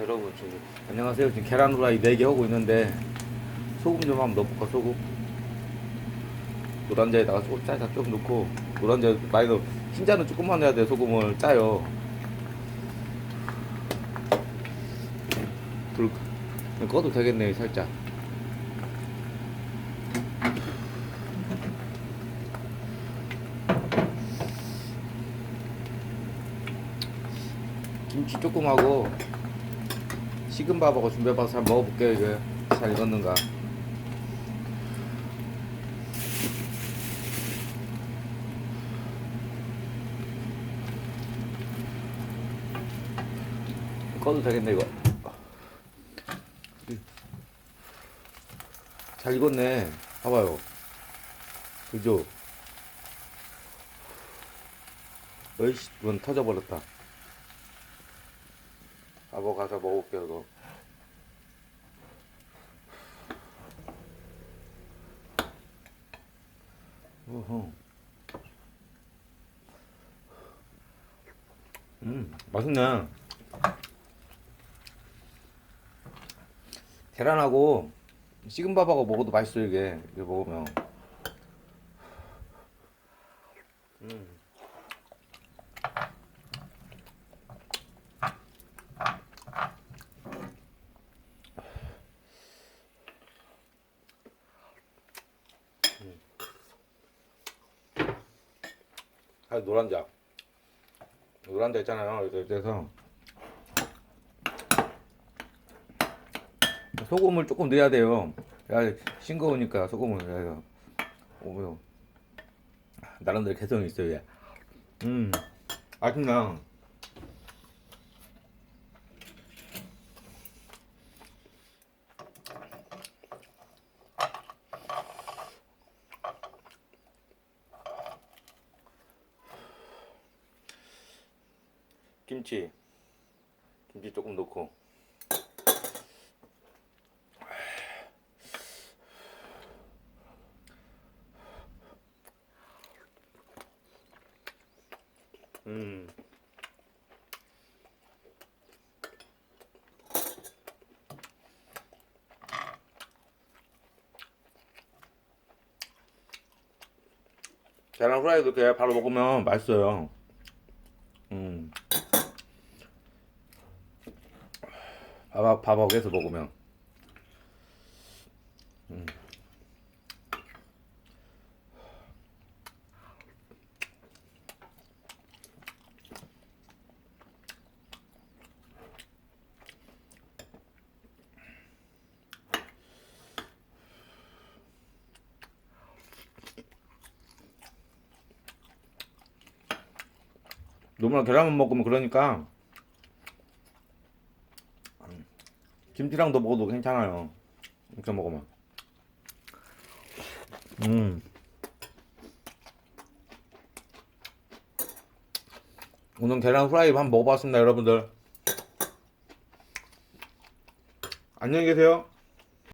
여러분 저기 안녕하세요. 지금 계란 후라이 4개 하고 있는데 소금 좀 한번 넣어볼까 소금? 노란자에다가 소금 짜다 좀 넣고 노란자 많이 넣어 흰자는 조금만 넣어야 돼 소금을 짜요. 불 꺼도 되겠네 살짝. 김치 조금 하고 식은 밥하고 준비해봐서 한번 먹어볼게요 이게. 잘 익었는가. 꺼도 되겠네 이거. 잘 익었네. 봐봐요. 그죠? 어이씨 눈 터져버렸다 아버 가서 먹을게요 이거 어허. 음 맛있네 계란하고 식은 밥하고 먹어도 맛있어 이게 이게 먹으면 음. 아 노란자. 노란자 있잖아요 이렇게 돼서. 소금을 조금 넣어야 돼요. 야 싱거우니까 소금을 넣어요. 오면 나름대로 개성이 있어요 얘. 음 맛있나 김치. 김치 조금 넣고. 음. 계란 후라이 이렇게 바로 먹으면 맛있어요. 음 밥, 밥하고 해서 먹으면 음. 너무나 계란만 먹으면 그러니까 김치랑도 먹어도 괜찮아요. 이렇게 먹으면. 음. 오늘 계란 후라이 한번 먹어봤습니다, 여러분들. 안녕히 계세요.